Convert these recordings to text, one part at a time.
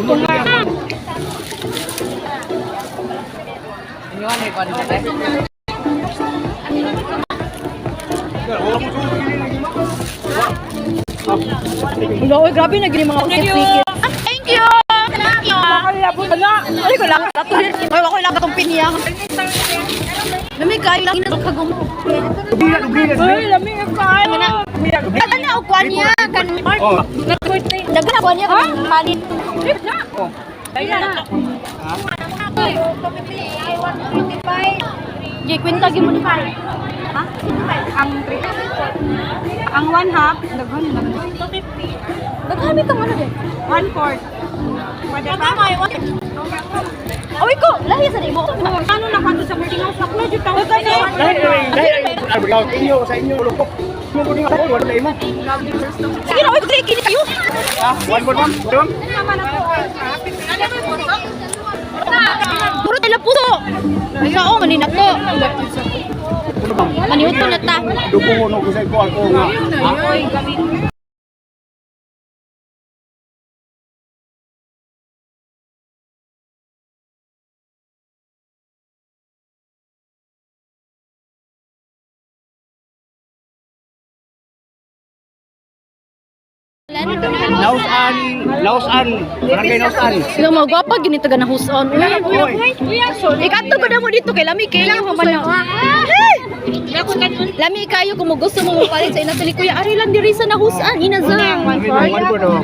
Wala, oy, grabe na gini mga usip-pikit. Thank you! Thank you! Ay, ko lang. Ay, ako lang katong piniyang. Lami kayo lang ina kagum. Ay, lami kayo. Kada na og kwan niya kan. Oh. Dagan na kwan niya kan mali. Gi kwenta gi mo pa. Ha? Ang ang one half, daghan lang. Naghamit ang ano din. One fourth. Pwede pa? Away ko, lahi sa mo. Ano na kando sa boarding house? Ako na dito ako sa Dahil, dahil, dahil, sa inyo, sa inyo, lukok. One for one, one. Puro tila puso. Sao manina to. Ano? Maniuto na ta. Dukungon ako sa iko ako nga. Lausan, Lausan, barangay Lausan. Sila mga gwapa gini taga na huson. Ikato ko na mo dito kay lami kayo mo man. Lami kayo kung gusto mo mapalit sa inasali kuya ari lang diri sa nahusan ina za. One for two.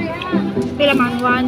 Pila man one.